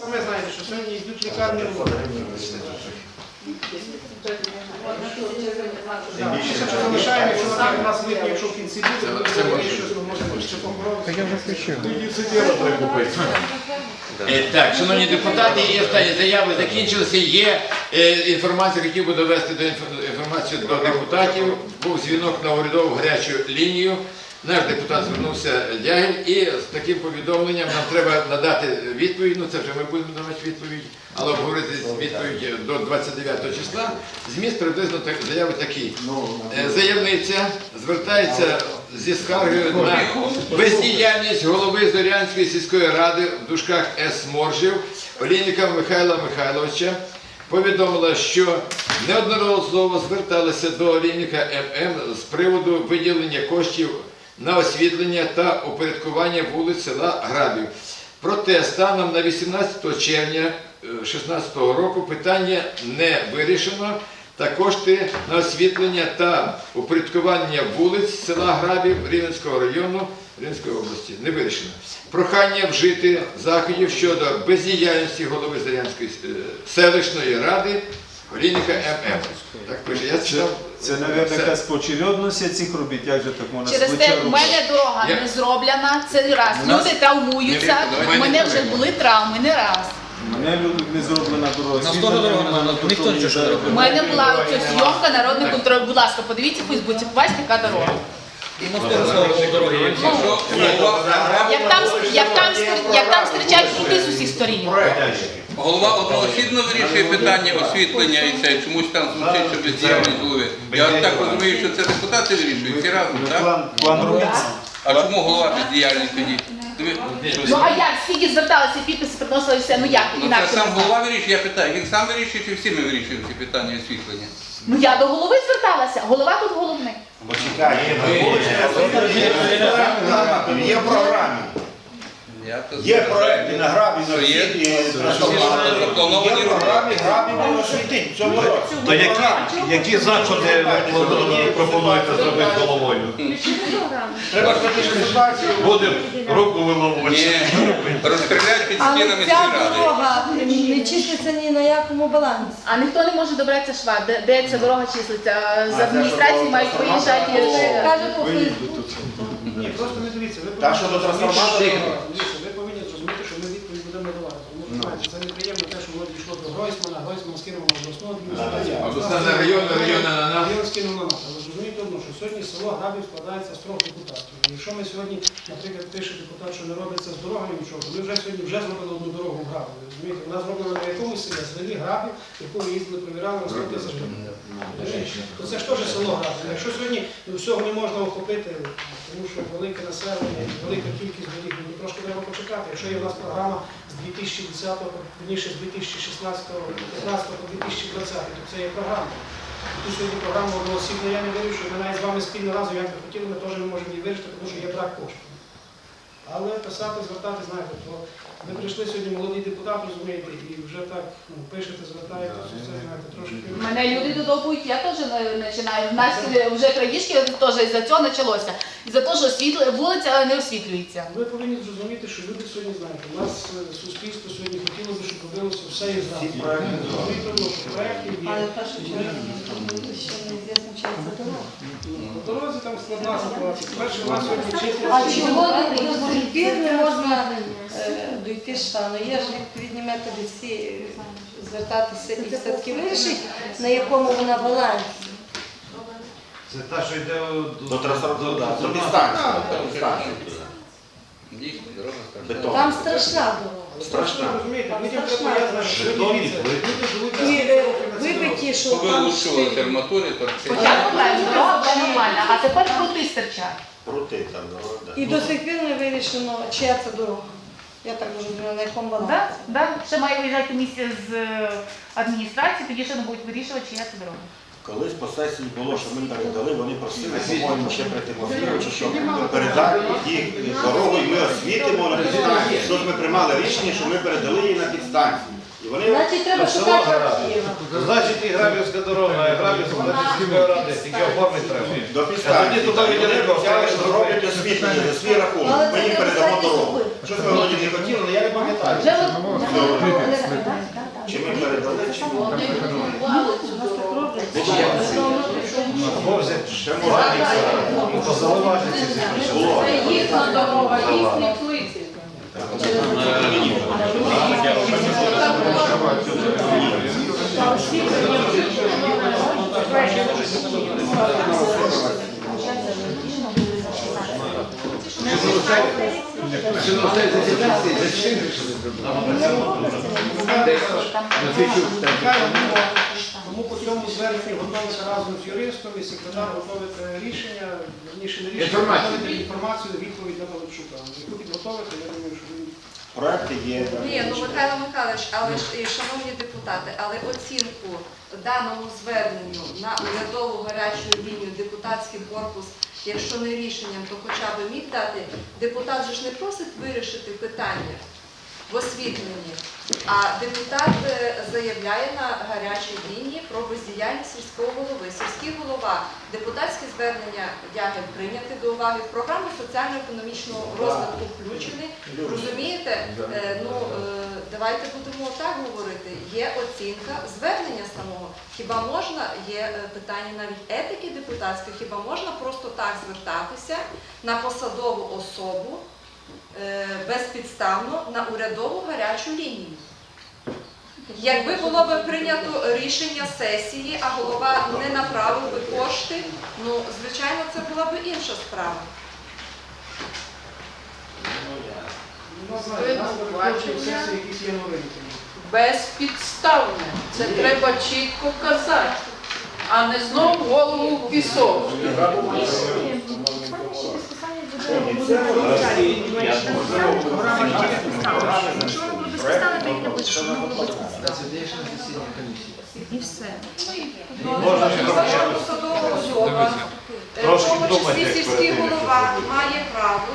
Саме знаєте, що сьогодні йдуть лікарні в воду. Більше що залишаємо, якщо так у нас видно, якщо в кінці буде, то щось, можемо ще включив. Е, Так, шановні депутати, є останні заяви закінчилися. Є е, інформація, хотів би довести до інфо- інформацію до депутатів. Був дзвінок на урядову гарячу лінію. Наш депутат звернувся Дягіль і з таким повідомленням нам треба надати відповідь. Ну це вже ми будемо давати відповідь, але обговорити відповідь до 29 числа. Зміст приблизно так, заяви такий. Е, Заявниця звертається зі скаргою на бездіяльність голови Зорянської сільської ради в дужках С. Моржів Олійника Михайла Михайловича. Повідомила, що неодноразово зверталися до Олійника ММ з приводу виділення коштів на освітлення та упорядкування вулиць села Грабів. Проте станом на 18 червня 2016 року питання не вирішено та кошти на освітлення та упорядкування вулиць села Грабів Рівненського району Рівненської області не вирішено. Прохання вжити заходів щодо бездіяльності голови Зарянської е, селищної ради Олійника ММ. Так пише. Я читав. Це, мабуть, якась поочередність цих робіт, як же так можна Через те в мене дорога Я- не зроблена. Це раз. Нас- Люди травмуються. Не, давай мене вже були травми не раз. Мене не зроблена дорога. На світло сторону дорога на ніхто нічого не робив. У мене була оця зйомка народний контроль. Будь ласка, подивіться в Фейсбуці, побачите, яка дорога. Дороги. Як там, як там, як там зустрічають крути з усіх сторін. Голова одноосібно вирішує питання освітлення і це чомусь там звучить, що бездіяльність голови. Я так розумію, що це депутати вирішують всі разом, так? План, робиться. А чому голова бездіяльний тоді? Ну а як? Скільки зверталися, підписи приносили все, ну як Ну інакше це сам голова вирішує, я питаю, він сам вирішує чи всі ми вирішуємо ці питання освітлення? Ну я до голови зверталася, голова тут головний. Є в програмі. Я то Є проекти на грабі, на всі заплановані грабі. То які, які заходи ви пропонуєте зробити головою? Треба консультацію. Будемо руку виловувати. Розстріляють під Але стінами ця дорога не числиться ні на якому балансі. А ніхто не може добратися шва, де, де ця дорога числиться. З адміністрації мають виїжджати. Каже по Фейсбуку. Ні, просто не дивіться. Та, що до трансформатора? Дивіться, ви повинні зрозуміти, що ми відповідь будемо давати. Тому що знаєте, це неприємно те, що воно дійшло до Гройсмана, Гройсман скинув на обласну адміністрацію. Обласна на район, район на нас. Район скинув на нас. Але зрозумійте одно, що сьогодні село Грабів складається з трьох депутатів. І Якщо ми сьогодні, наприклад, пише депутат, що не робиться з дорогами нічого, то ми вже сьогодні вже зробили одну дорогу в Грабі. Розумієте, вона зроблена на якомусь селі, селі Грабів, яку ми їздили, перевіряли на 100. То це ж теж село Грабів. Якщо сьогодні всього не можна охопити, тому що велике населення, велика кількість доріг, ну, трошки треба почекати. Якщо є в нас програма з 2010, верніше з 2016, 2015 по 2020, то це є програма. Ту сьогодні програму одноосібно я не вирішую, навіть з вами спільно разом, як ми хотіли, ми теж не можемо її вирішити, тому що є брак коштів. Але писати, звертати, знаєте, то ви прийшли сьогодні молодий депутат, розумієте, і вже так ну, пишете, звертаєте, це все, знаєте, трошки. Мене люди додовбують, я теж не- починаю. У нас вже крадіжки теж із-за цього почалося. Із-за того, що освітлю, вулиця не освітлюється. Ви повинні зрозуміти, що люди сьогодні знаєте, у нас е, суспільство сьогодні хотіло би, щоб робилося все і зразу. Розумієте, ну, що проєктів Але є. в першу чергу ще неізвісно, чи це дорога. По дорозі там складна ситуація. Перше, у нас сьогодні чисто. А чого до до не можна е, дойти штану? Є ж відповідні методи всі е, звертатися і все-таки вирішить, на якому вона балансі. Це та, що йде До. Бетон. Там страшна дорога. Розумієте, страшна я знаю, що дивіться, люди живуть е, вибиті, що там це Спочатку дорога була нормальна, а тепер крути стирчать. Крути там да. І до сих пір не вирішено, чия це дорога. Я так розумію, на якому балансі. Да, да. Ще має виїжджати комісія з е, адміністрації, тоді ще не будуть вирішувати, чия це дорога. Колись по сесії було, що ми передали, вони просили, по-моєму, ще при Тимофійовичу, що передати їх дорогу, і ми освітимо на підстанції. Тож ми приймали рішення, що ми передали її на підстанцію. І вони Значить, треба шукати архіва. Значить, і Грабівська дорога, і Грабівська сільської ради, тільки оформити треба. до А тоді підстанції. туди Вони відділимо, взяли, все що роблять освітлення за свій рахунок. Ми їм передамо дорогу. Щось ми вроді не хотіли, але я не пам'ятаю. Вже от- Чи ми передали, чи ні. Вони купували цю дорогу. Або взяти Ще можна їх то ці було. Це їхня дорога, їхні плити. Чи Тому по цьому зверненню готується разом з юристом і секретар готовить рішення, верніше не рішення, Інформацію. готовить інформацію, відповідь на Павловчука. Яку підготовити, я думаю, що він Проекти є. Ні, ну Михайло Михайлович, але ж і шановні депутати, але оцінку даному зверненню на урядову гарячу лінію депутатський корпус, якщо не рішенням, то хоча б міг дати. Депутат же ж не просить вирішити питання в освітленні, а депутат е, заявляє на гарячій лінії про бездіяльність сільського голови. Сільський голова депутатське звернення Ягель прийняти до уваги, в програму соціально-економічного розвитку включений. Розумієте, Е, ну е, давайте будемо так говорити. Є оцінка звернення самого. Хіба можна, є питання навіть етики депутатської, хіба можна просто так звертатися на посадову особу безпідставно на урядову гарячу лінію? Якби було б прийнято рішення сесії, а голова не направив би кошти, ну звичайно, це була б інша справа. Ну, є безпідставне. Це треба чітко казати, а не знов голову в пісок. І все. Можна ще Кожна трохи посадова особа, е, в Трошки тому числі думати сільський голова, має право,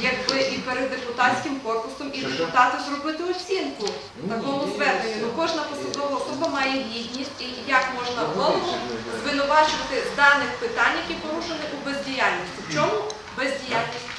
якби і перед депутатським корпусом, і депутати зробити оцінку такому зверненню. Ну, кожна посадова особа має гідність, і як можна голову звинувачувати з даних питань, які порушені у бездіяльності. В чому бездіяльність?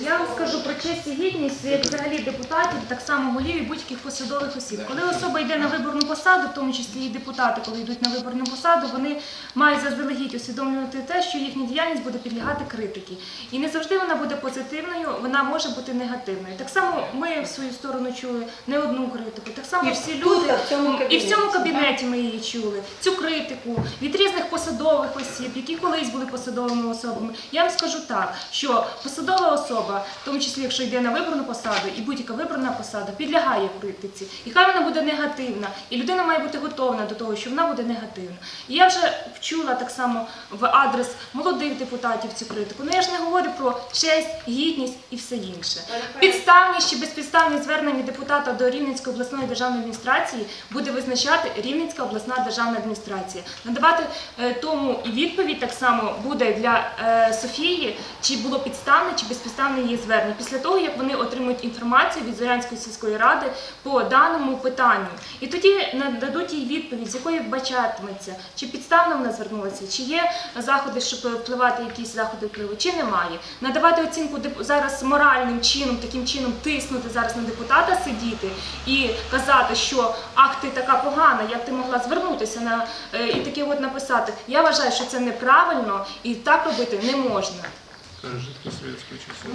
Я вам скажу про честь і гідність як взагалі депутатів, так само голів і будь-яких посадових осіб. Коли особа йде на виборну посаду, в тому числі і депутати, коли йдуть на виборну посаду, вони мають заздалегідь усвідомлювати те, що їхня діяльність буде підлягати критики. І не завжди вона буде позитивною, вона може бути негативною. Так само ми в свою сторону чули не одну критику. Так само І всі люди в цьому і в цьому кабінеті ми її чули. Цю критику від різних посадових осіб, які колись були посадовими особами. Я вам скажу так, що посадова особа, в тому числі якщо йде на виборну посаду, і будь-яка виборна посада підлягає критиці. І хай вона буде негативна, і людина має бути готовна до того, що вона буде негативна. І я вже вчула так само в адрес молодих депутатів цю критику. Ну я ж не говорю про честь, гідність і все інше. Підставність чи безпідставність звернення депутата до Рівненської обласної державної адміністрації буде визначати Рівненська обласна державна адміністрація. Надавати е, тому і відповідь так само буде для е, Софії, чи було підставне чи безпідставне її звернення. Після того, як вони отримують інформацію від Зорянської сільської ради по даному питанню. І тоді нададуть їй відповідь, з якої вбачатиметься, чи підставно вона звернулася, чи є заходи, щоб впливати якісь заходи впливу, чи немає. Надавати оцінку зараз моральним чином, таким чином тиснути зараз на депутата, сидіти і казати, що ах, ти така погана, як ти могла звернутися на е, і таке от написати. Я вважаю, що це неправильно і так робити не можна.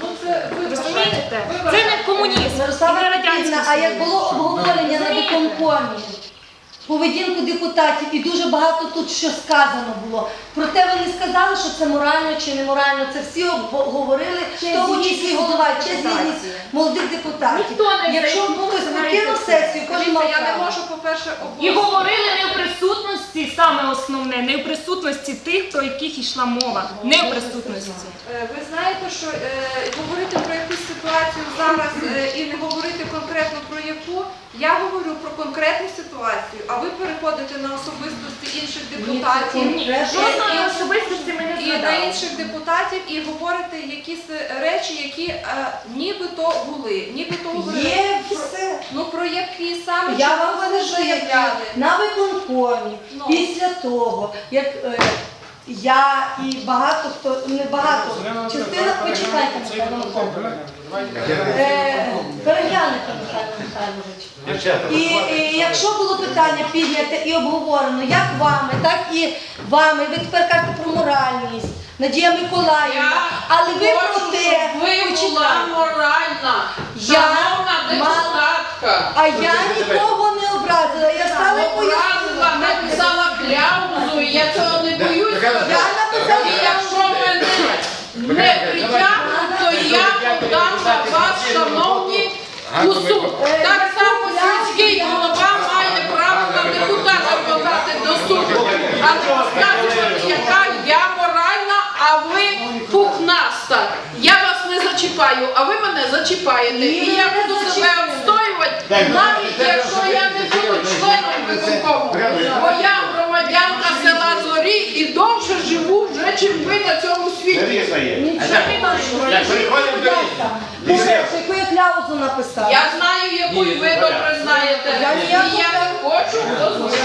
Ну, це ви Розумієте? Це не комунізм, Мирослава не радянський а як було обговорення на виконкомі, поведінку депутатів, і дуже багато тут що сказано було. Проте вони сказали, що це морально чи не морально. Це всі обго- говорили, в тому числі голова, честь гідність молодих депутатів. Ніхто не Якщо були покинув сесію, кожен мав я не можу, по-перше, І говорили не в присутності, саме основне, не в присутності тих, про яких йшла мова. Не в присутності. Е, Ви знаєте, що е, говорити про якусь ситуацію зараз е, і не говорити конкретно про яку, Я говорю про конкретну ситуацію, а ви переходите на особистості інших депутатів. Ні, це конкретно. Жодної особистості ми не І на згадали. інших депутатів і говорите якісь речі, які е, нібито були, нібито говорили. Є все. Ну про які саме Я чому вам скажу, заявляли? на виконкомі, Ну. після того, як е, я і багато хто, не багато, частина, почекайте, Михайло Михайлович. Переглянете, Михайло Михайлович. І, і якщо було питання підняте і обговорено як вами, так і вами, ви тепер кажете про моральність, Надія Миколаївна, але ви про те, щоб ви була моральна, Я шановна депутатка. а я нікого не образила, я стала пояснила. написала кляузу, і я цього не боюсь. Я написала І якщо мене не притягнуть, то я подам на вас, шановні, у суд. Так само сільський голова має право на депутата подати до суду. А не розказувати, яка я моральна, а ви пухнаста. Я вас не зачіпаю, а ви мене зачіпаєте. І я буду себе відстоювати, навіть якщо я не буду членом виконкому. Бо я громадянка села Зорі і довше живу вже, чим ви на цьому світі. Є. Нічого не переходимо до. По-перше, яку я клявзу написала. Я знаю, яку і ви добре знаєте. Я І ніяку я не хочу дозволити.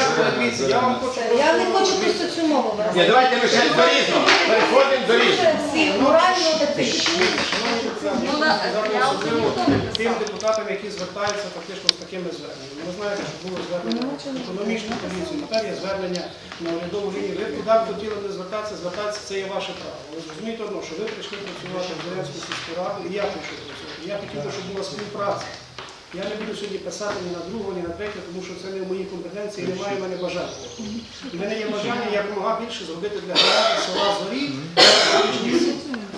Я вам хочу Я не хочу просто цю мову Ні, давайте ми ще до різного. Переходимо до рішення. Всі морально етичні. Ну, я тим депутатам, які звертаються фактично з такими зверненнями. Ви знаєте, що було звернення в економічну комісію, тепер є звернення на урядову лінію. Ви куди б хотіли не звертатися, звертатися це є ваше право. Ви розумієте одно, що ви прийшли працювати в Зеленську сільську раду, і я хочу працювати. Я хотів, би, щоб була співпраця. Я не буду сьогодні писати ні на другого, ні на третє, тому що це не в моїй компетенції, немає в мене бажання. У мене є бажання якомога більше зробити для громади села зорі,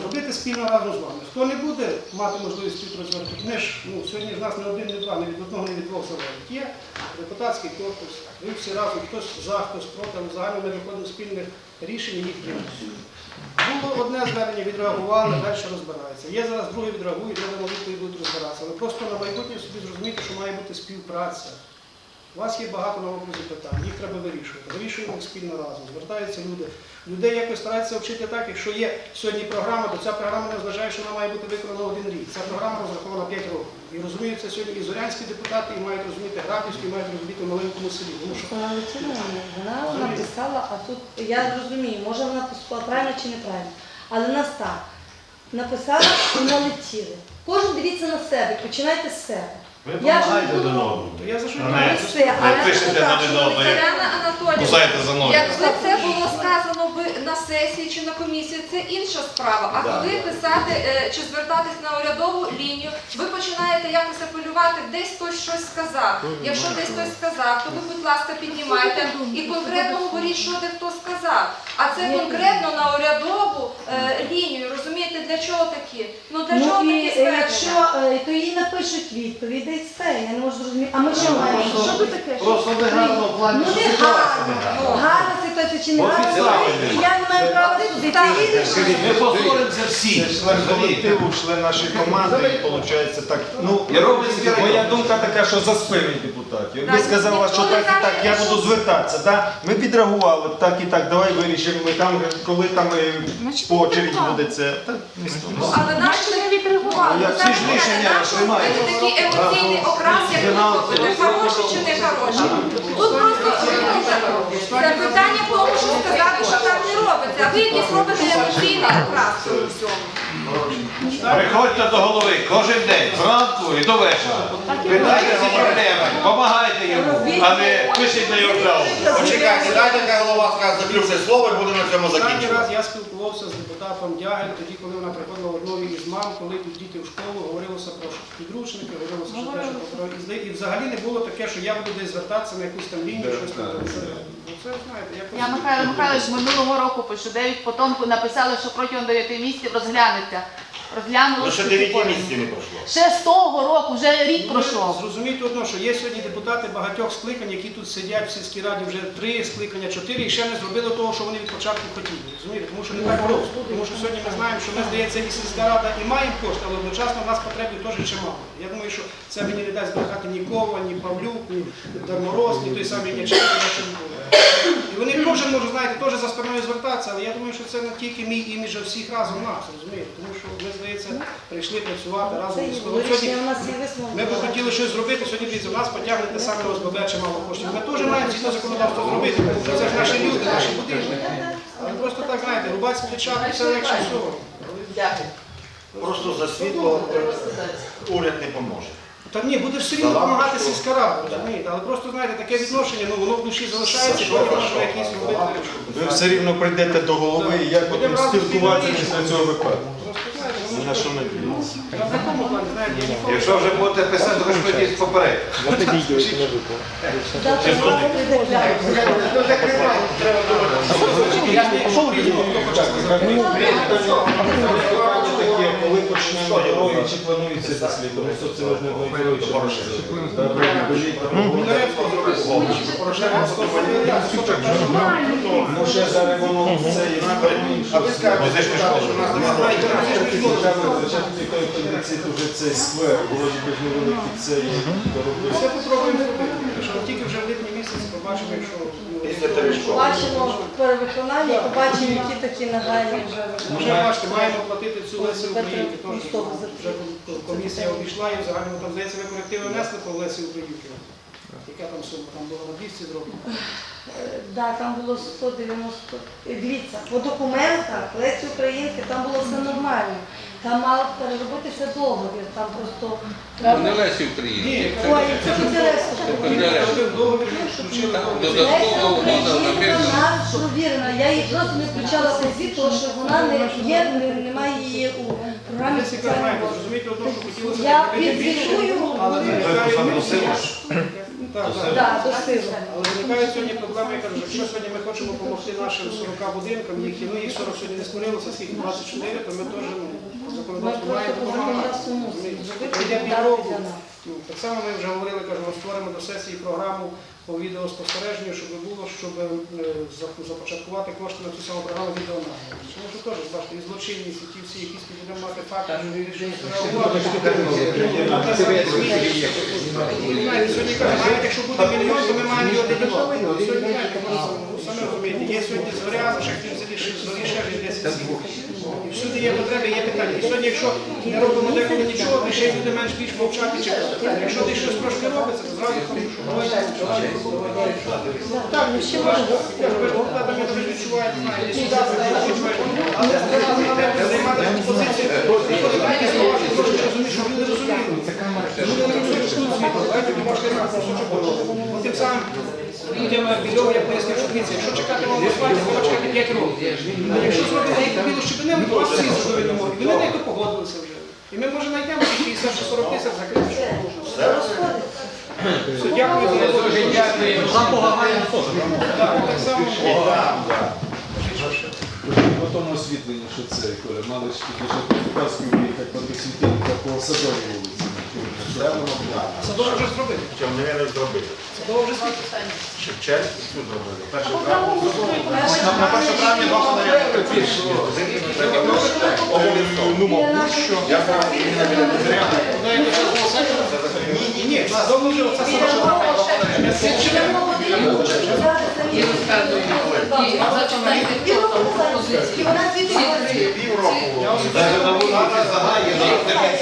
робити спільно разом з вами. Хто не буде мати можливість співпрацювати, ми ж ну, сьогодні ж нас не один, не два, не від одного, не від двох залежить. Є депутатський корпус, ви всі разом, хтось за, хтось проти, але загально ми виходимо спільних рішень і їх приймемо. Було одне звернення, відреагували, далі розбираються. Є зараз друге відреагують, надамо молитви будуть розбиратися. Але просто на майбутнє собі зрозуміти, що має бути співпраця. У вас є багато на окрузі питань, їх треба вирішувати. Вирішуємо спільно разом. Звертаються люди. Людей якось стараються вчити так, якщо є сьогодні програма, то ця програма не означає, що вона має бути виконана один рік. Ця програма розрахована 5 років. І розуміють це сьогодні і зорянські депутати, і мають розуміти грабівські, і мають розуміти в маленькому селі. Тому що. Вона написала, а тут я розумію, може вона поступила правильно чи неправильно. Але нас так. Написала і налетіли. Кожен дивіться на себе, починайте з себе. Ви допомагаєте одному. то я за що не- пишете так, один як кусаєте за ноги. Якби це було сказано би на сесії чи на комісії, це інша справа. А коли писати е, чи звертатись на урядову лінію, ви починаєте якось апелювати, десь хтось щось сказав. Якщо десь хтось сказав, то ви, будь ласка, піднімайте і конкретно говоріть, що де хто сказав. А це конкретно на урядову е, лінію. Розумієте, для чого такі? Ну для чого Ну і такі е, якщо звернення? е, то їй напишуть відповідь, і все, я не можу зрозуміти. А ми що маємо? Що тут таке? Просто не гарно в плані, Ну що не ситуація не гарна. Гарна ситуація чи не От я не маю права судити. Ми посторимося всі. Це член колективу, член нашої команди, і виходить так. Ну, І моя думка така, що за спини депутатів. Сказав, вас, що так і так, я буду звертатися. Да? Ми відреагували, так і так, давай вирішимо. Ми там, коли там е, по очереді буде це. Ну, але наші не відреагували. Я всі ж рішення приймаю. Такий емоційний окрас, як ви хороші чи не хороші. Тут просто це питання в тому, що сказати, що так не робиться. А ви якісь робите емоційний окрас у всьому. Приходьте до голови кожен день, зранку і до вечора. Питайте ці проблеми, допомагайте йому, а не пишіть на його кляву. Почекайте, дайте хай голова скаже заключне слово і будемо на цьому Останній закінчувати. раз я спілкувався з депутатом Дягель, тоді, коли вона приходила одною із мам, коли йдуть діти в школу, говорилося про підручники, говорилося що те, що про і взагалі не було таке, що я буду десь звертатися на якусь там лінію, щось там. Це, ну, знаєте. Я Михайло Михайлович минулого року пишу, дев'ять потім написали, що протягом 9 місяців розглянеться. розглянули. Лише всі 9 місяців не пройшло. Ще з того року, вже рік Ну, пройшов. Зрозумійте одно, що є сьогодні депутати багатьох скликань, які тут сидять в сільській раді вже три скликання, чотири, і ще не зробили того, що вони від початку хотіли. Розумієте? Тому що не так просто. Тому що сьогодні ми знаємо, що ми, здається, і сільська рада і маємо кошти, але одночасно в нас потребів теж чимало. Я думаю, що це мені не дасть брехати ні Кова, ні Павлюк, ні Дармороз, ні той самий Няченко, ні Ченко. І вони кожен може, знаєте, теж за спиною звертатися, але я думаю, що це не тільки мій імідж, а всіх разом нас, розумієте? Тому що ми, здається, прийшли працювати разом Це із сьогодні ми б хотіли щось зробити, сьогодні дивіться, у нас потягнете саме ОСББ чимало коштів. Ми теж маємо згідно законодавства зробити, це ж наші люди, наші будинки. Але просто так, знаєте, рубати спочатку все легше всього. Дякую. Просто за світло е, уряд не поможе. Та ні, буде все рівно допомагати сільська рада, розумієте? Але просто, знаєте, таке відношення, ну воно в душі залишається, потім можна якісь робити. Ви все рівно прийдете до голови, і як потім спілкуватися після цього випадку. Просто, знаєте, Ні на що не дивіться. такому плані, знаєте, я ніколи... Якщо вже будете писати, то ж прийдіть поперед. Завтра знову прийде гляд. Таке, коли почнемо дороги, чи планується це слід, тому що це можна Ну ще зараз воно це і А ви скажете, що у нас немає той кондицит уже цей сквер, вроді би невеликий цей доробив. Все попробуємо зробити. Тільки вже ну, Після терешкова. Побачимо перевиконання, побачимо, які такі нагальні вже Вже бачите, маємо платити цю Лесі Українки. Ну, Теж вже комісія обійшла і в загальному там здається, ви корективи внесли по Лесі Українки. Яка там сума? Там було на 200 зроблено. Да, там було 190. Дивіться, по документах Лесі Українки там. Там мав переробитися договір, там просто. Не Лесі Українки. Ні, Ой, це буде Це додатково Леся угода Українка написана. нас провірена. Я її просто не включала в ці, тому що вона не є, не- немає її у програмі соціального розвитку. зрозумієте одно, що хотілося Я зробити більше, підзвітую. але виникає... Так, так. Так, до сили. Але виникає сьогодні проблема, я кажу, якщо сьогодні ми хочемо допомогти нашим 40 будинкам, їх, ну їх 40 сьогодні не створилося, скільки 24, то ми теж ну, законодавство маємо допомагати. півроку. Так само ми вже говорили, кажемо, створимо до сесії програму по відеоспостереженню, щоб було, щоб е, започаткувати кошти на цю саму програму відеонагляду. Тому що теж, бачите, і злочинність, і ті всі якісь будемо мати факти, що Знаєте, Сьогодні кажуть, навіть якщо буде мільйон, то ми маємо його додавати. Сьогодні, самі розумієте, є сьогодні зоря, ще хтось зорі ще ж 10 сіл. І всюди є потреби, є питання. І сьогодні, якщо не робимо деколи нічого, то ще й люди менш більш мовчати чекати. Якщо десь щось трошки робиться, то зразу давайте. Так, ну ще можна. Я ж кажу, депутатами ви ж відчуваєте, знаєте, сюди, відчуваєте. Але займати таку позицію, виходить такі слова, що трошки розумієш, що люди розуміють. Люди не розуміють, що дороги. Тим самим людям білього я пояснив, що якщо чекати вам асфальт, треба чекати 5 років. Якщо зробити як білу щепенину, то вас всі не можуть. І вони погодилися вже. І ми може знайдемо ці 50 чи 40 тисяч закрити. що можна. Все, дякую за роботу. Дуже дякую. Так, так само. По тому освітленню, що це, Коля, мали ж тільки що Кавказську виїхати по світильника по Садовій вулиці. Садово вже зробили. Чому не зробити? Садово вже зробили. Шевченський суд зробили. Перше По право. На перше травня два снаряди. Ну, що? Я зараз іменно біля Безряна. Ні, ні, ні, садово вже оце звідти Півроку. Вулиці Загає,